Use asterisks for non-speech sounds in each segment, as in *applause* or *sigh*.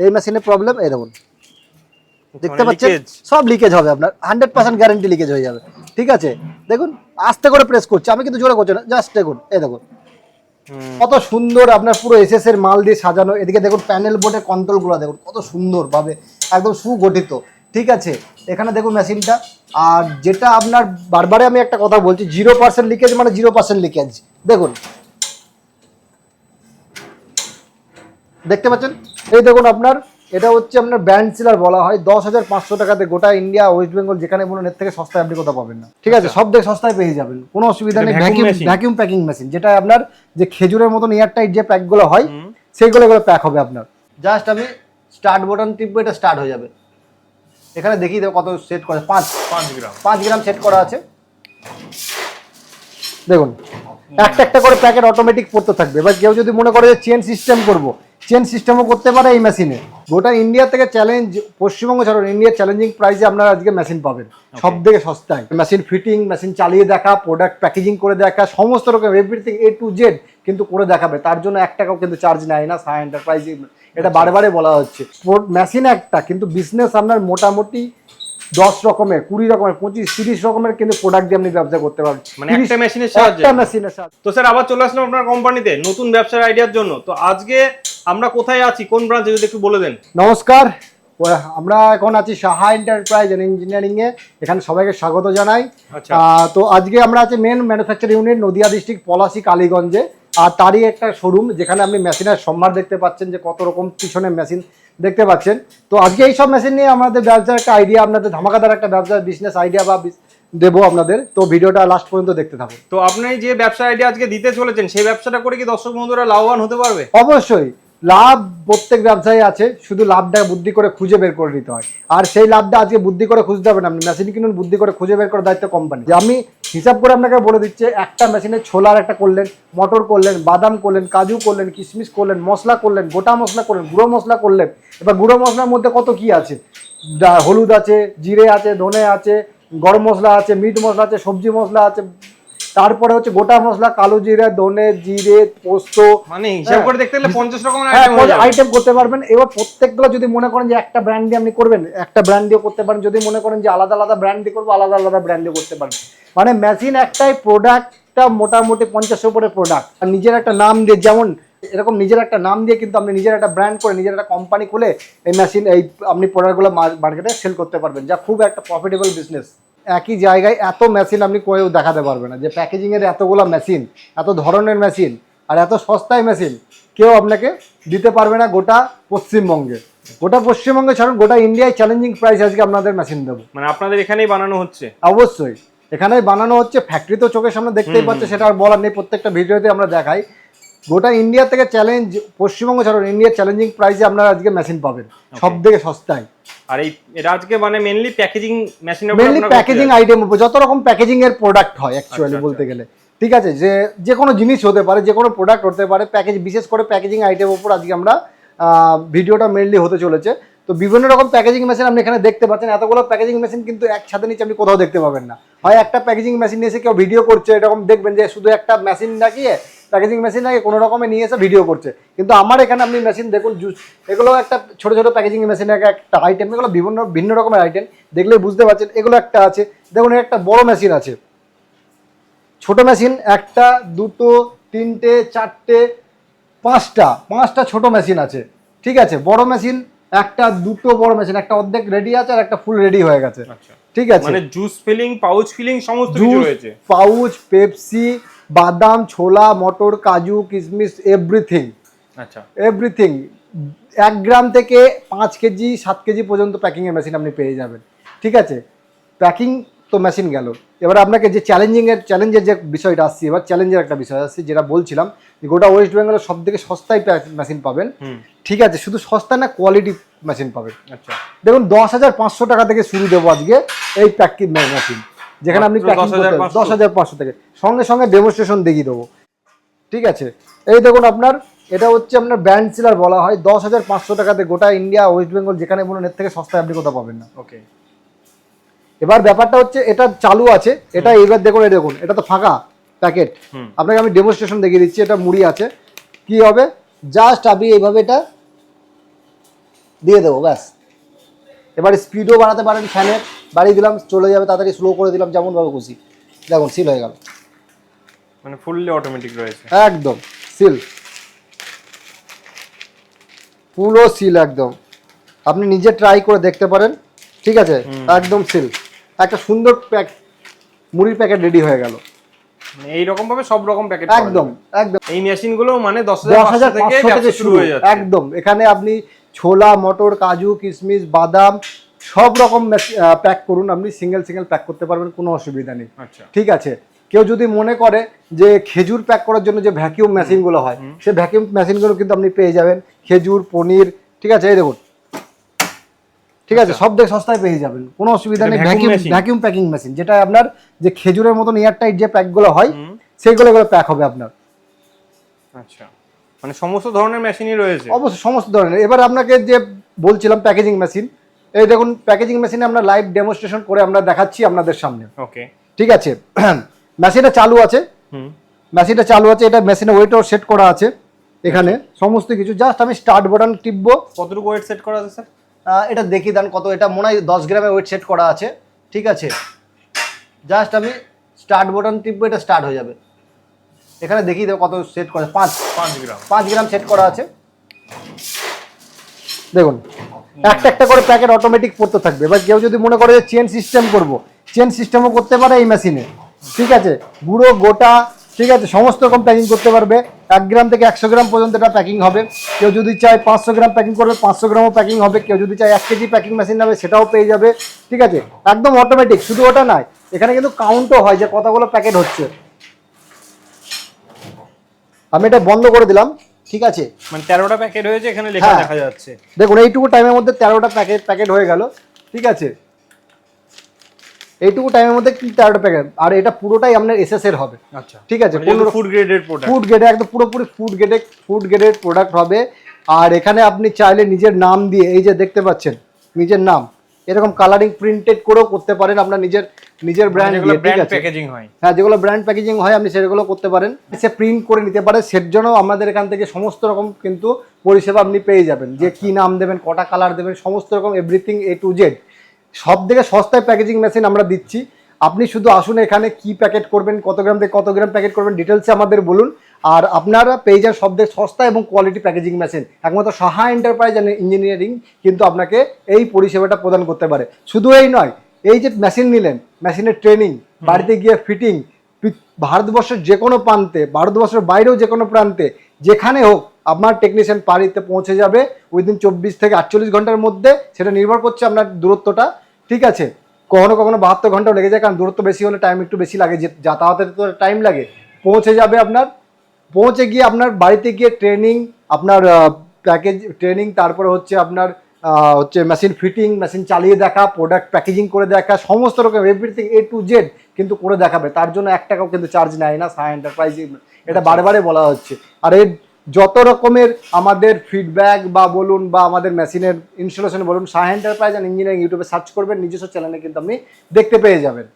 এই মেশিনের প্রবলেম এই দেখুন। দেখতে পাচ্ছেন? সব লিকেজ হবে আপনার। হান্ড্রেড পার্সেন্ট গ্যারান্টি লিকেজ হয়ে যাবে। ঠিক আছে? দেখুন আস্তে করে প্রেস করছে। আমি কিন্তু জোরে করছি না। জাস্ট দেখুন এই দেখুন। কত সুন্দর আপনার পুরো এসএস এর মাল দিয়ে সাজানো। এদিকে দেখুন প্যানেল বোর্ডের কন্ট্রোলগুলো দেখুন। কত সুন্দর ভাবে একদম সুগঠিত। ঠিক আছে? এখানে দেখুন মেশিনটা আর যেটা আপনার বারবারে আমি একটা কথা বলছি জিরো পার্সেন্ট লিকেজ মানে জিরো পার্সেন্ট লিকেজ দেখুন দেখতে পাচ্ছেন? এই দেখুন আপনার এটা হচ্ছে আপনার ব্যান্ড সিলার বলা হয়। দশ হাজার পাঁচশো টাকাতে গোটা ইন্ডিয়া ওয়েস্ট বেঙ্গল যেখানে বলুন এর থেকে সস্তায় আপনি কোথাও পাবেন না। ঠিক আছে সব থেকে সস্তায় পেয়ে যাবেন। কোনো অসুবিধা নেই। ভ্যাকিউম ভ্যাকিউম প্যাকিং মেশিন যেটা আপনার যে খেজুরের মতন এয়ারটাইট যে প্যাকগুলো হয়। সেইগুলো এগুলো প্যাক হবে আপনার। জাস্ট আমি স্টার্ট বাটন টিপবো এটা স্টার্ট হয়ে যাবে। এখানে দেখি দেবো কত সেট করা পাঁচ। পাঁচ গ্রাম পাঁচ গ্রাম সেট করা আছে। দেখুন একটা একটা করে প্যাকেট অটোমেটিক পড়তে থাকবে। এবার কেউ যদি মনে করে যে চেন সিস্টেম করব চেন সিস্টেমও করতে পারে এই মেশিনে গোটা ইন্ডিয়া থেকে চ্যালেঞ্জ পশ্চিমবঙ্গ ছাড়ুন ইন্ডিয়ার চ্যালেঞ্জিং প্রাইসে আপনারা আজকে মেশিন পাবেন। সব থেকে সস্তায়। মেশিন ফিটিং মেশিন চালিয়ে দেখা প্রোডাক্ট প্যাকেজিং করে দেখা সমস্ত রকম এভরিথিং এ টু জেড কিন্তু করে দেখাবে। তার জন্য এক টাকাও কিন্তু চার্জ নেয় না সাই এন্টারপ্রাইজ এটা বারে বারে বলা হচ্ছে। মেশিন একটা কিন্তু বিজনেস আপনার মোটামুটি দশ রকমের কুড়ি রকমের পঁচিশ তিরিশ রকমের কিন্তু প্রোডাক্ট দিয়ে আপনি ব্যবসা করতে পারবেন। মানে একটা এর সাহায্যে? একটা মেশিনের সাহায্যে। তো স্যার আবার চলে আসলাম আপনার কোম্পানিতে নতুন ব্যবসার আইডিয়ার জন্য। তো আজকে আমরা কোথায় আছি? কোন ব্রাঞ্চে যদি একটু বলে দেন। নমস্কার। আমরা এখন আছি সাহা এন্টারপ্রাইজ এন্ড ইঞ্জিনিয়ারিং এ। এখানে সবাইকে স্বাগত জানাই। আচ্ছা। তো আজকে আমরা আছি main manufacture unit Nadia district Palashi কালীগঞ্জে। আর তারই একটা শোরুম যেখানে আপনি মেশিনের সম্ভার দেখতে পাচ্ছেন যে কত রকম পিছনে মেশিন দেখতে পাচ্ছেন। তো আজকে এই সব মেশিন নিয়ে আমাদের ব্যবসার একটা আইডিয়া আপনাদের ধামাকাদার একটা ব্যবসার বিজনেস আইডিয়া বা দেবো আপনাদের। তো ভিডিওটা লাস্ট পর্যন্ত দেখতে থাকুন। তো আপনি যে ব্যবসা আইডিয়া আজকে দিতে চলেছেন সেই ব্যবসাটা করে কি দর্শক বন্ধুরা লাভবান হতে পারবে? অবশ্যই। লাভ প্রত্যেক ব্যবসায় আছে শুধু লাভটা বুদ্ধি করে খুঁজে বের করে নিতে হয়। আর সেই লাভটা আজকে বুদ্ধি করে খুঁজতে হবে না আপনি মেশিন কিনুন বুদ্ধি করে খুঁজে বের করার দায়িত্ব কোম্পানি আমি হিসাব করে আপনাকে বলে দিচ্ছে, একটা মেশিনে ছোলার একটা করলেন, মটর করলেন, বাদাম করলেন, কাজু করলেন, কিশমিশ করলেন, মশলা করলেন, গোটা মশলা করলেন, গুঁড়ো মশলা করলেন। এবার গুঁড়ো মশলার মধ্যে কত কি আছে? হলুদ আছে, জিরে আছে, ধনে আছে, গরম মশলা আছে, মিট মশলা আছে, সবজি মশলা আছে তারপরে হচ্ছে গোটা মশলা কালো জিরে ধনে জিরে পোস্ত। মানে হিসাব করে দেখতে গেলে পঞ্চাশ রকমের হ্যাঁ item হয়ে। আইটেম করতে পারবেন। এবার প্রত্যেকগুলো যদি মনে করেন যে একটা ব্র্যান্ড দিয়ে আপনি করবেন একটা ব্র্যান্ড দিয়ে করতে পারেন। যদি মনে করেন যে আলাদা আলাদা ব্র্যান্ড দিয়ে করব আলাদা আলাদা ব্র্যান্ড দিয়ে করতে পারবেন মানে মেশিন একটাই প্রোডাক্টটা মোটামুটি পঞ্চাশের উপরে প্রোডাক্ট আর নিজের একটা নাম দিয়ে যেমন এরকম নিজের একটা নাম দিয়ে কিন্তু আপনি নিজের একটা ব্র্যান্ড করে নিজের একটা কোম্পানি খুলে এই মেশিন এই আপনি প্রোডাক্টগুলো মার্কেটে সেল করতে পারবেন যা খুব একটা প্রফিটেবল বিজনেস একই জায়গায় এত মেশিন আপনি কেউ দেখাতে পারবে না। যে প্যাকেজিংয়ের এতগুলো মেশিন এত ধরনের মেশিন আর এত সস্তায় মেশিন কেউ আপনাকে দিতে পারবে না গোটা পশ্চিমবঙ্গে। গোটা পশ্চিমবঙ্গে ছাড়ুন গোটা ইন্ডিয়ায় চ্যালেঞ্জিং প্রাইস আজকে আপনাদের মেশিন দেবো। মানে আপনাদের এখানেই বানানো হচ্ছে? অবশ্যই। এখানেই বানানো হচ্ছে ফ্যাক্টরি তো চোখের সামনে দেখতেই পাচ্ছে সেটা আর বলার নেই। প্রত্যেকটা ভিডিওতে আমরা দেখাই। গোটা ইন্ডিয়া থেকে চ্যালেঞ্জ পশ্চিমবঙ্গ ছাড়ুন ইন্ডিয়ার চ্যালেঞ্জিং প্রাইসে আপনারা আজকে মেশিন পাবেন। সব থেকে সস্তায়। আর এই এটা আজকে মানে মেনলি প্যাকেজিং মেশিনের মেনলি প্যাকেজিং আইটেম যত রকম প্যাকেজিং এর প্রোডাক্ট হয় অ্যাকচুয়ালি আচ্ছা, বলতে গেলে। ঠিক আছে যে যে কোনো জিনিস হতে পারে যে কোনো প্রোডাক্ট হতে পারে প্যাকেজ বিশেষ করে প্যাকেজিং আইটেম উপর আজকে আমরা ভিডিওটা মেনলি হতে চলেছে। তো বিভিন্ন রকম প্যাকেজিং মেশিন আপনি এখানে দেখতে পাচ্ছেন এতগুলো প্যাকেজিং মেশিন কিন্তু একসাথে নিচে আপনি কোথাও দেখতে পাবেন না। হয় একটা প্যাকেজিং মেশিন নিয়ে এসে কেউ ভিডিও করছে এরকম দেখবেন যে শুধু একটা মেশিন লাগিয়ে প্যাকেজিং মেশিন আগে কোনো রকমে নিয়ে এসে ভিডিও করছে। কিন্তু আমার এখানে আপনি মেশিন দেখুন জুস এগুলো একটা ছোট ছোট প্যাকেজিং মেশিন একটা আইটেম এগুলো বিভিন্ন ভিন্ন রকমের আইটেম দেখলেই বুঝতে পারছেন এগুলো একটা আছে। দেখুন একটা বড় মেশিন আছে। ছোট মেশিন একটা দুটো তিনটে চারটে পাঁচটা পাঁচটা ছোট মেশিন আছে। ঠিক আছে? বড় মেশিন একটা দুটো বড় মেশিন একটা অর্ধেক রেডি আছে আর একটা ফুল রেডি হয়ে গেছে। আচ্ছা। ঠিক আছে? মানে জুস ফিলিং পাউচ ফিলিং সমস্ত কিছু জুস রয়েছে। পাউচ পেপসি বাদাম ছোলা মটর কাজু কিশমিশ এভরিথিং আচ্ছা। এভরিথিং এক গ্রাম থেকে পাঁচ কেজি সাত কেজি পর্যন্ত প্যাকিংয়ের মেশিন আপনি পেয়ে যাবেন। ঠিক আছে? প্যাকিং তো মেশিন গেল। এবার আপনাকে যে চ্যালেঞ্জিংয়ের চ্যালেঞ্জের যে বিষয়টা আসছে এবার চ্যালেঞ্জের একটা বিষয় আসছে যেটা বলছিলাম যে গোটা ওয়েস্ট বেঙ্গলের সব থেকে সস্তায় মেশিন পাবেন। ঠিক আছে? শুধু সস্তা না কোয়ালিটি মেশিন পাবেন। আচ্ছা। দেখুন দশ হাজার পাঁচশো টাকা থেকে শুরু দেবো আজকে এই প্যাকিং মেশিন যেখানে আপনি প্যাকিং 10,500 দশ হাজার পাঁচশো থেকে। সঙ্গে সঙ্গে ডেমনস্ট্রেশন দেখিয়ে দেবো। ঠিক আছে? এই দেখুন আপনার এটা হচ্ছে আপনার ব্র্যান্ড সিলার বলা হয়। দশ হাজার পাঁচশো টাকাতে গোটা ইন্ডিয়া ওয়েস্ট বেঙ্গল যেখানে বলুন এর থেকে সস্তায় আপনি কোথাও পাবেন না। ওকে এবার ব্যাপারটা হচ্ছে এটা চালু আছে। এটা এবার দেখুন এই দেখুন এটা তো ফাঁকা প্যাকেট আপনাকে আমি ডেমনস্ট্রেশন দেখিয়ে দিচ্ছি এটা মুড়ি আছে। কি হবে? জাস্ট আপনি এইভাবে এটা দিয়ে দেবো ব্যাস। এবার স্পিডও বাড়াতে পারেন ফ্যানের। বাড়িয়ে দিলাম চলে যাবে তাড়াতাড়ি স্লো করে দিলাম যেমনভাবে খুশি। দেখুন সিল হয়ে গেল। মানে ফুললি অটোমেটিক রয়েছে। একদম সিল পুরো সিল একদম। আপনি নিজে ট্রাই করে দেখতে পারেন ঠিক আছে? একদম সিল একটা সুন্দর প্যাক মুড়ির প্যাকেট রেডি হয়ে গেল। মানে এইরকম ভাবে সব রকম প্যাকেট একদম একদম। এই মেশিনগুলো মানে দশ হাজার থেকে শুরু। হয়ে যাচ্ছে। একদম। এখানে আপনি ছোলা মটর কাজু কিশমিশ বাদাম সব রকম প্যাক করুন আপনি সিঙ্গেল সিঙ্গেল প্যাক করতে পারবেন কোনো অসুবিধা নেই। আচ্ছা। ঠিক আছে? কেউ যদি মনে করে যে খেজুর প্যাক করার জন্য যে ভ্যাকিউম মেশিনগুলো হয় সে ভ্যাকিউম মেশিনগুলো কিন্তু আপনি পেয়ে যাবেন। খেজুর পনির ঠিক আছে? এই দেখুন। ঠিক আছে? সব থেকে সস্তায় পেয়ে যাবেন। কোনো অসুবিধা নেই। ভ্যাকিউম ভ্যাকিউম প্যাকিং মেশিন যেটা আপনার যে খেজুরের মতন এয়ারটাইট যে প্যাকগুলো হয়। সেগুলো এগুলো প্যাক হবে আপনার। আচ্ছা। মানে সমস্ত ধরনের মেশিনই রয়েছে? অবশ্যই সমস্ত ধরনের। এবার আপনাকে যে বলছিলাম প্যাকেজিং মেশিন এই দেখুন প্যাকেজিং মেশিনে আমরা লাইভ ডেমনস্ট্রেশন করে আমরা দেখাচ্ছি আপনাদের সামনে। ওকে ঠিক আছে? *clears throat* মেশিনটা চালু আছে। হুম। মেশিনটা চালু আছে এটা মেশিনে ওয়েটও সেট করা আছে। এখানে সমস্ত কিছু জাস্ট আমি স্টার্ট বাটন টিপবো। কতটুকু ওয়েট সেট করা আছে স্যার এটা দেখি দেন কত এটা মনে হয় দশ গ্রামে ওয়েট সেট করা আছে। ঠিক আছে? জাস্ট আমি স্টার্ট বাটন টিপবো এটা স্টার্ট হয়ে যাবে। এখানে দেখিয়ে দেবো কত সেট করা। পাঁচ পাঁচ গ্রাম। পাঁচ গ্রাম সেট করা আছে। দেখুন একটা একটা করে প্যাকেট অটোমেটিক পড়তে থাকবে। এবার কেউ যদি মনে করে যে চেন সিস্টেম করব চেন সিস্টেমও করতে পারে এই মেশিনে ঠিক আছে? গুঁড়ো, গোটা, ঠিক আছে? সমস্ত রকম প্যাকিং করতে পারবে। এক গ্রাম থেকে একশো গ্রাম পর্যন্ত এটা প্যাকিং হবে। কেউ যদি চায় পাঁচশো গ্রাম প্যাকিং করবে, পাঁচশো গ্রামও প্যাকিং হবে। কেউ যদি চায় এক কেজি প্যাকিং মেশিন নেবে, সেটাও পেয়ে যাবে। ঠিক আছে? একদম অটোমেটিক শুধু ওটা নয়। এখানে কিন্তু কাউন্টও হয় যে কতগুলো প্যাকেট হচ্ছে। আমি এটা বন্ধ করে দিলাম। ঠিক আছে? মানে তেরোটা প্যাকেট হয়েছে এখানে লেখা হ্যাঁ। দেখা যাচ্ছে। দেখুন এইটুকু টাইমের মধ্যে তেরোটা প্যাকেট প্যাকেট হয়ে গেল ঠিক আছে? এইটুকু টাইমের মধ্যে কি তেরোটা প্যাকেট আর এটা পুরোটাই আপনার এসএস এর হবে। আচ্ছা। ঠিক আছে ফুড গ্রেডেড প্রোডাক্ট ফুড গ্রেডে একদম পুরোপুরি ফুড গ্রেডে ফুড গ্রেডের প্রোডাক্ট হবে। আর এখানে আপনি চাইলে নিজের নাম দিয়ে এই যে দেখতে পাচ্ছেন নিজের নাম। এরকম কালারিং প্রিন্টেড করেও করতে পারেন আপনার নিজের নিজের ব্র্যান্ড দিয়ে ঠিক আছে? প্যাকেজিং হয়। হ্যাঁ যেগুলো ব্র্যান্ড প্যাকেজিং হয় আপনি সেগুলো করতে পারেন। সে প্রিন্ট করে নিতে পারে সের জন্য আমাদের এখান থেকে সমস্ত রকম কিন্তু পরিষেবা আপনি পেয়ে যাবেন। যে কি নাম দেবেন কটা কালার দেবেন সমস্ত রকম এভরিথিং এ টু জেড সব থেকে সস্তায় প্যাকেজিং মেশিন আমরা দিচ্ছি। আপনি শুধু আসুন এখানে কি প্যাকেট করবেন কত গ্রাম থেকে কত গ্রাম প্যাকেট করবেন ডিটেলসে আমাদের বলুন। আর আপনারা পেয়ে যান সব থেকে সস্তা এবং কোয়ালিটি প্যাকেজিং মেশিন একমাত্র সাহা এন্টারপ্রাইজ অ্যান্ড ইঞ্জিনিয়ারিং কিন্তু আপনাকে এই পরিষেবাটা প্রদান করতে পারে। শুধু এই নয় এই যে মেশিন নিলেন মেশিনের ট্রেনিং বাড়িতে গিয়ে ফিটিং ভারতবর্ষের যে কোনো প্রান্তে ভারতবর্ষের বাইরেও যে কোনো প্রান্তে যেখানে হোক আপনার টেকনিশিয়ান বাড়িতে পৌঁছে যাবে উইদিন চব্বিশ থেকে আটচল্লিশ ঘণ্টার মধ্যে সেটা নির্ভর করছে আপনার দূরত্বটা। ঠিক আছে কখনো কখনো বাহাত্তর ঘন্টাও লেগে যায় কারণ দূরত্ব বেশি হলে টাইম একটু বেশি লাগে যে যাতায়াতের তো টাইম লাগে পৌঁছে যাবে আপনার পৌঁছে গিয়ে আপনার বাড়িতে গিয়ে ট্রেনিং আপনার প্যাকেজ ট্রেনিং তারপরে হচ্ছে আপনার হচ্ছে মেশিন ফিটিং মেশিন চালিয়ে দেখা প্রোডাক্ট প্যাকেজিং করে দেখা সমস্ত রকম এভরিথিং এ টু জেড কিন্তু করে দেখাবে। তার জন্য এক টাকাও কিন্তু চার্জ নেয় না সাহা এন্টারপ্রাইজ এটা বারে বারে বলা হচ্ছে। আর এর যত রকমের আমাদের ফিডব্যাক বা বলুন বা আমাদের মেশিনের ইনস্টলেশন বলুন সাহা এন্টারপ্রাইজ অ্যান্ড ইঞ্জিনিয়ারিং ইউটিউবে সার্চ করবেন নিজস্ব চ্যানেলে কিন্তু আপনি দেখতে পেয়ে যাবেন।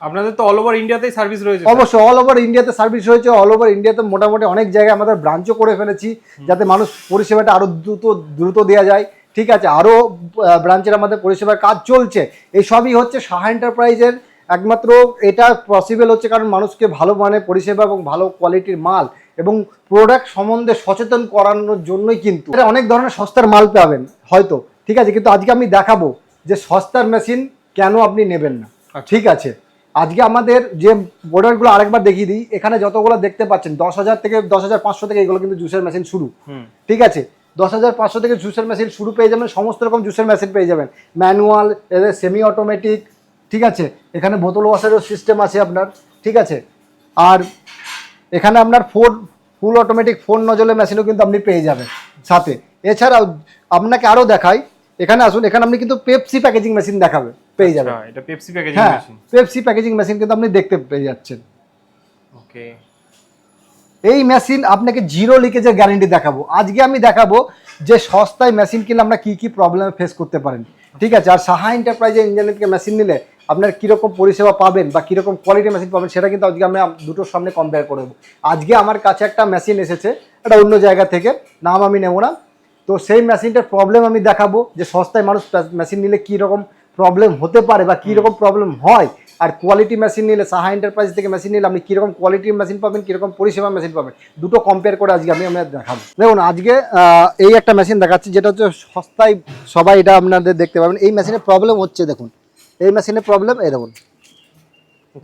আপনাদের তো অল ওভার ইন্ডিয়াতেই সার্ভিস রয়েছে অবশ্যই অল ওভার ইন্ডিয়াতে সার্ভিস হয়েছে অল ওভার ইন্ডিয়াতে মোটামুটি অনেক জায়গায় আমাদের ব্রাঞ্চও করে ফেলেছি যাতে মানুষ পরিষেবাটা আরও দ্রুত দ্রুত দেওয়া যায়। ঠিক আছে আরও ব্রাঞ্চের আমাদের পরিষেবার কাজ চলছে। এই সবই হচ্ছে সাহা এন্টারপ্রাইজের একমাত্র এটা পসিবল হচ্ছে কারণ মানুষকে ভালো মানের পরিষেবা এবং ভালো কোয়ালিটির মাল এবং প্রোডাক্ট সম্বন্ধে সচেতন করানোর জন্যই কিন্তু। এটা অনেক ধরনের সস্তার মাল পাবেন হয়তো। ঠিক আছে কিন্তু আজকে আমি দেখাবো যে সস্তার মেশিন কেন আপনি নেবেন না। ঠিক আছে। আজকে আমাদের যে প্রোডাক্টগুলো আরেকবার দেখিয়ে দিই এখানে যতগুলো দেখতে পাচ্ছেন দশ হাজার থেকে দশ হাজার পাঁচশো থেকে এগুলো কিন্তু জুসের মেশিন শুরু। ঠিক আছে? দশ হাজার পাঁচশো থেকে জুসের মেশিন শুরু পেয়ে যাবেন সমস্ত রকম জুসের মেশিন পেয়ে যাবেন। ম্যানুয়াল এদের সেমি অটোমেটিক ঠিক আছে? এখানে বোতল ওয়াশারের সিস্টেম আছে আপনার ঠিক আছে? আর এখানে আপনার ফোর ফুল অটোমেটিক ফোন নজলের মেশিনও কিন্তু আপনি পেয়ে যাবেন সাথে। এছাড়াও আপনাকে আরও দেখাই এখানে আসুন এখানে আপনি কিন্তু পেপসি প্যাকেজিং মেশিন দেখাবে পেয়ে যাবেন। আচ্ছা, এটা Pepsi packaging machine Pepsi packaging machine কিন্তু আপনি দেখতে পেয়ে যাচ্ছেন। ওকে। এই মেশিন আপনাকে জিরো লিকেজের গ্যারেন্টি দেখাবো। আজকে আমি দেখাবো যে সস্তায় মেশিন কিনলে আপনার কী কী প্রবলেম ফেস করতে পারেন। ঠিক আছে আর সাহা এন্টারপ্রাইজের ইঞ্জিনিয়ার মেশিন নিলে আপনার কীরকম পরিষেবা পাবেন বা কীরকম কোয়ালিটি মেশিন পাবেন সেটা কিন্তু আজকে আমরা দুটোর সামনে কম্পেয়ার করব আজকে আমার কাছে একটা মেশিন এসেছে এটা অন্য জায়গা থেকে নাম আমি নেব না। তো সেই মেশিনটার প্রবলেম আমি দেখাবো যে সস্তায় মানুষ মেশিন নিলে কী রকম প্রবলেম হতে পারে বা কীরকম প্রবলেম হয় আর কোয়ালিটি মেশিন নিলে সাহা এন্টারপ্রাইজ থেকে মেশিন নিলে আপনি কীরকম কোয়ালিটির মেশিন পাবেন কীরকম পরিষেবা মেশিন পাবেন দুটো কম্পেয়ার করে আজকে আমি আপনাদের দেখাবো। দেখুন আজকে এই একটা মেশিন দেখাচ্ছি যেটা হচ্ছে সস্তায় সবাই এটা আপনাদের দেখতে পাবেন। এই মেশিনের প্রবলেম হচ্ছে দেখুন। এই মেশিনের প্রবলেম এই দেখুন।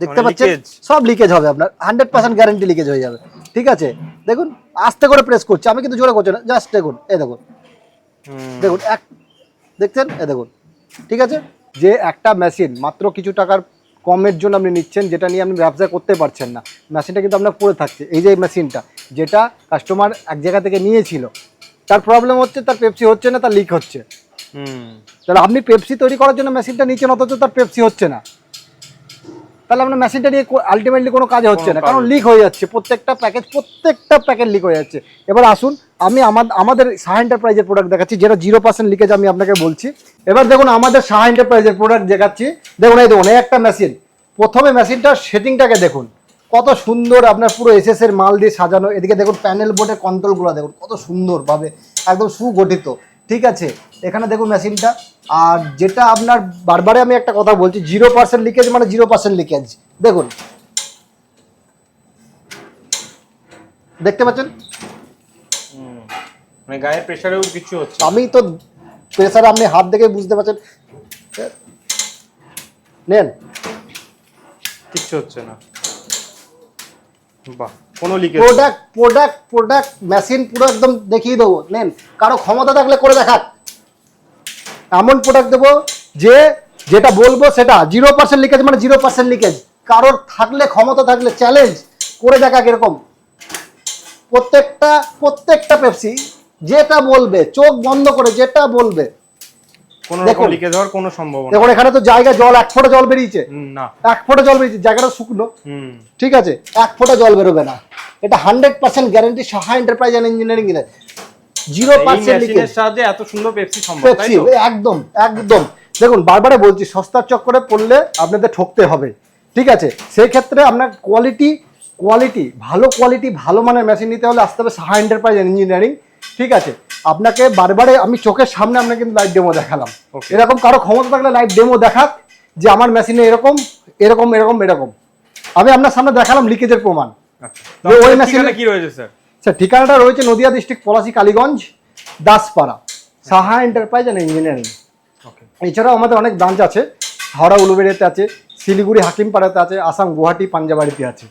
দেখতে পাচ্ছেন? সব লিকেজ হবে আপনার। হান্ড্রেড পার্সেন্ট গ্যারেন্টি লিকেজ হয়ে যাবে। ঠিক আছে? দেখুন আস্তে করে প্রেস করছে। আমি কিন্তু জোরে করছি না। জাস্ট দেখুন এই দেখুন। দেখুন এক দেখছেন? এ দেখুন। ঠিক আছে? যে একটা মেশিন মাত্র কিছু টাকার কমের জন্য আপনি নিচ্ছেন যেটা নিয়ে আপনি ব্যবসা করতে পারছেন না। মেশিনটা কিন্তু আপনার পড়ে থাকছে। এই যে মেশিনটা যেটা কাস্টমার এক জায়গা থেকে নিয়েছিল তার প্রবলেম হচ্ছে তার পেপসি হচ্ছে না তার লিক হচ্ছে। হুম। তাহলে আপনি পেপসি তৈরি করার জন্য মেশিনটা নিচ্ছেন অথচ তার পেপসি হচ্ছে না। তাহলে আপনার মেশিনটা নিয়ে আলটিমেটলি কোনো কাজ হচ্ছে না। কারণ লিক হয়ে যাচ্ছে। প্রত্যেকটা প্যাকেজ প্রত্যেকটা প্যাকেট লিক হয়ে যাচ্ছে। এবার আসুন আমি আমাদের সাহা এন্টারপ্রাইজের প্রোডাক্ট দেখাচ্ছি যেটা জিরো পার্সেন্ট লিকেজ আমি আপনাকে বলছি। এবার দেখুন আমাদের সাহা এন্টারপ্রাইজের প্রোডাক্ট দেখাচ্ছি। দেখুন এই দেখুন এই একটা মেশিন প্রথমে মেশিনটার সেটিংটাকে দেখুন। কত সুন্দর আপনার পুরো এসএস এর মাল দিয়ে সাজানো। এদিকে দেখুন প্যানেল বোর্ডের কন্ট্রোলগুলো দেখুন কত সুন্দরভাবে একদম সুগঠিত। ঠিক আছে এখানে দেখুন মেশিনটা। আর যেটা আপনার বারবারে আমি একটা কথা বলছি জিরো পার্সেন্ট লিকেজ মানে জিরো পার্সেন্ট লিকেজ। দেখুন। দেখতে পাচ্ছেন। মানে গায়ের প্রেশারেও কিছু হচ্ছে আমি তো প্রেসার আপনি হাত দেখে বুঝতে পারছেন। নেন। কিচ্ছু হচ্ছে না। বাহ। কোনো leakage product product product machine পুরো একদম দেখিয়ে দেবো, নেন। কারও ক্ষমতা থাকলে করে দেখাক। এমন প্রোডাক্ট দেবো যে, যেটা বলব সেটা জিরো পার্সেন্ট লিকেজ মানে জিরো পার্সেন্ট লিকেজ কারোর থাকলে, ক্ষমতা থাকলে চ্যালেঞ্জ করে দেখাক এরকম। প্রত্যেকটা প্রত্যেকটা পেপসি যেটা বলবে, চোখ বন্ধ করে যেটা বলবে কোনো রকম দেখুন। লিকেজ হওয়ার কোনো সম্ভাবনা দেখুন এখানে তো জায়গা জল এক ফোঁটা জল বেরিয়েছে। না। এক ফোঁটা জল বেরিয়েছে জায়গাটা শুকনো। ঠিক আছে এক ফোঁটা জল বেরোবে না। এটা hundred percent guarantee Saha enterprise and engineering এর। জিরো পার্সেন্ট মেশিনের সাহায্যে এত সুন্দর পেপসি সম্ভব পেপসি একদম একদম। দেখুন বারবারে বলছি সস্তার চক্করে পড়লে আপনাদের ঠকতে হবে। ঠিক আছে সেই ক্ষেত্রে আপনার কোয়ালিটি কোয়ালিটি ভালো কোয়ালিটি ভালো মানের মেশিন নিতে হলে আসতে হবে সাহা এন্টারপ্রাইজ ইঞ্জিনিয়ারিং ঠিক আছে আপনাকে বারবারে আমি চোখের সামনে আপনাকে কিন্তু লাইভ ডেমো দেখালাম। এরকম কারও ক্ষমতা থাকলে লাইভ ডেমো দেখাক যে আমার মেশিনে এরকম এরকম এরকম এরকম। আমি আপনার সামনে দেখালাম লিকেজের প্রমাণ। আচ্ছা। ওই মেশিনে কি রয়েছে স্যার স্যার ঠিকানাটা রয়েছে Nadia district Palashi Kaliganj Daspara. Saha enterprise and engineering এছাড়াও আমাদের অনেক ব্রাঞ্চ আছে। হাওড়া উলুবেড়িয়াতে আছে শিলিগুড়ি হাকিমপাড়াতে আছে আসাম গুয়াহাটি পাঞ্জাবাড়িতে আছে।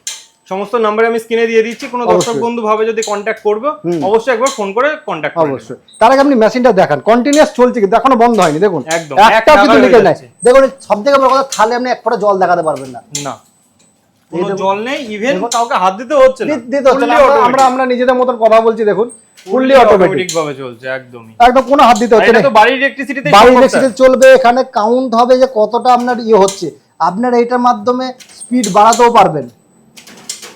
সমস্ত নাম্বার আমি স্ক্রিনে দিয়ে দিচ্ছি কোনো দর্শক বন্ধু ভাবে যদি কন্ট্যাক্ট করবে অবশ্যই একবার ফোন করে কন্ট্যাক্ট করবে অবশ্যই। তার আগে আপনি মেশিনটা দেখান। কন্টিনিউয়াস চলছে কিন্তু এখনও বন্ধ হয়নি দেখুন। একদম, একটাও এক কিন্তু নাগাড়ে লিকেজ হয়ে নাই। দেখুন সব থেকে বড় কথা থালে আপনি এক ফোঁটা জল দেখাতে পারবেন না। না। কোনো জল নেই ইভেন কাউকে হাত দিতে হচ্ছে না। দিতে হচ্ছে না। আমরা- আমরা নিজেদের মতন কথা বলছি দেখুন। ফুললি অটোমেটিক ভাবে চলছে একদমই। একদম কোনো হাত দিতে হচ্ছে এটা না। তো বাড়ির ইলেকট্রিসিটিতে বাড়ির ইলেকট্রিসিটি চলবে এখানে কাউন্ট হবে যে কতটা আপনার ইয়ে হচ্ছে। আপনার এইটার মাধ্যমে স্পিড বাড়াতেও পারবেন।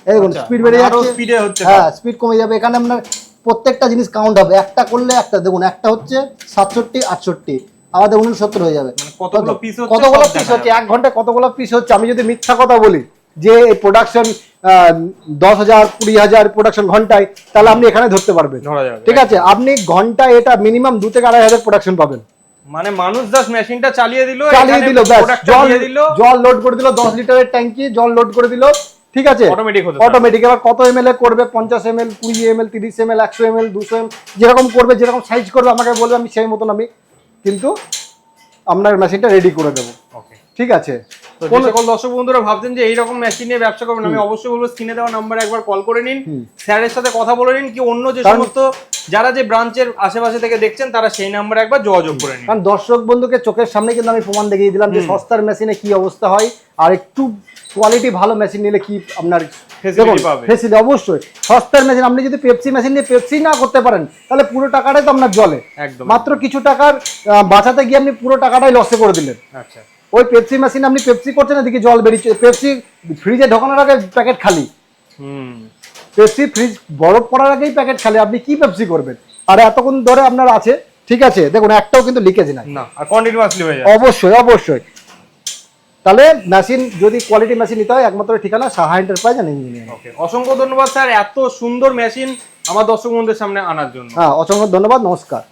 দেখুন আচ্ছা, স্পিড বেড়ে মানে যাচ্ছে। এ হচ্ছে হ্যাঁ স্পিড কমে যাবে। এখানে আপনার প্রত্যেকটা জিনিস কাউন্ট হবে। একটা করলে একটা দেখুন একটা হচ্ছে সাতষট্টি আটষট্টি। আমাদের উনসত্তর হয়ে যাবে। মানে কতগুলো পিস হচ্ছে এক ঘন্টায় কতগুলো পিস হচ্ছে? আমি যদি মিথ্যা কথা বলি যে এই প্রোডাকশন দশ হাজার কুড়ি হাজার প্রোডাকশন ঘন্টায় তাহলে আপনি এখানে ধরতে পারবেন। ঠিক আছে? আপনি ঘন্টায় এটা মিনিমাম দু থেকে আড়াই হাজার প্রোডাকশন পাবেন। মানে মানুষ জাস্ট মেশিনটা চালিয়ে দিল চালিয়ে দিল জল জল লোড করে দিল দশ লিটারের ট্যাঙ্কি জল লোড করে দিল। ঠিক আছে? অটোমেটিক অটোমেটিক এবার কত এম এল এ করবে? পঞ্চাশ এম এল কুড়ি এম এল তিরিশ এম এল একশো এম এল দুশো এম যেরকম করবে যেরকম সাইজ করবে আমাকে বলবে আমি সেই মতন আমি কিন্তু আপনার মেশিনটা রেডি করে দেবো। ঠিক আছে? সকল দর্শক বন্ধুরা ভাবছেন যে এইরকম মেশিন নিয়ে ব্যবসা করবেন আমি অবশ্যই বলব স্ক্রিনে দেওয়া নাম্বার একবার কল করে নিন। স্যারের সাথে কথা বলে নিন কি অন্য যে সমস্ত যারা যে ব্রাঞ্চের আশেপাশে থেকে দেখছেন তারা সেই নাম্বারে একবার যোগাযোগ করে নিন। কারণ দর্শক বন্ধুকে চোখের সামনে কিন্তু আমি প্রমাণ দেখিয়ে দিলাম যে সস্তার মেশিনে কি অবস্থা হয়। আর একটু কোয়ালিটি ভালো মেশিন নিলে কি আপনার। ফেসিলিটি অবশ্যই। সস্তার মেশিন আপনি যদি পেপসি মেশিন দিয়ে পেপসি না করতে পারেন তাহলে পুরো টাকাটাই তো আপনার জলে। একদম মাত্র কিছু টাকার বাঁচাতে গিয়ে আপনি পুরো টাকাটাই লসে করে দিলেন। আচ্ছা। ওই পেপসি মেশিন আপনি পেপসি করছেন এদিকে জল বেরিয়েছে। পেপসি ফ্রিজে ঢোকানোর আগে প্যাকেট খালি। হুম। পেপসি ফ্রিজ বরফ পড়ার আগেই প্যাকেট খালি। আপনি কি পেপসি করবেন? আর এতক্ষণ ধরে আপনার আছে ঠিক আছে? দেখুন একটাও কিন্তু লিকেজ নাই। না আর কন্টিনিউয়াসলি হয়ে যায় অবশ্যই অবশ্যই। তাহলে মেশিন যদি কোয়ালিটি মেশিন নিতে হয় একমাত্র ঠিকানা Saha enterprise and engineering okay অসংখ্য ধন্যবাদ স্যার এত সুন্দর মেশিন আমার দর্শক বন্ধুদের সামনে আনার জন্য। হ্যাঁ অসংখ্য ধন্যবাদ নমস্কার।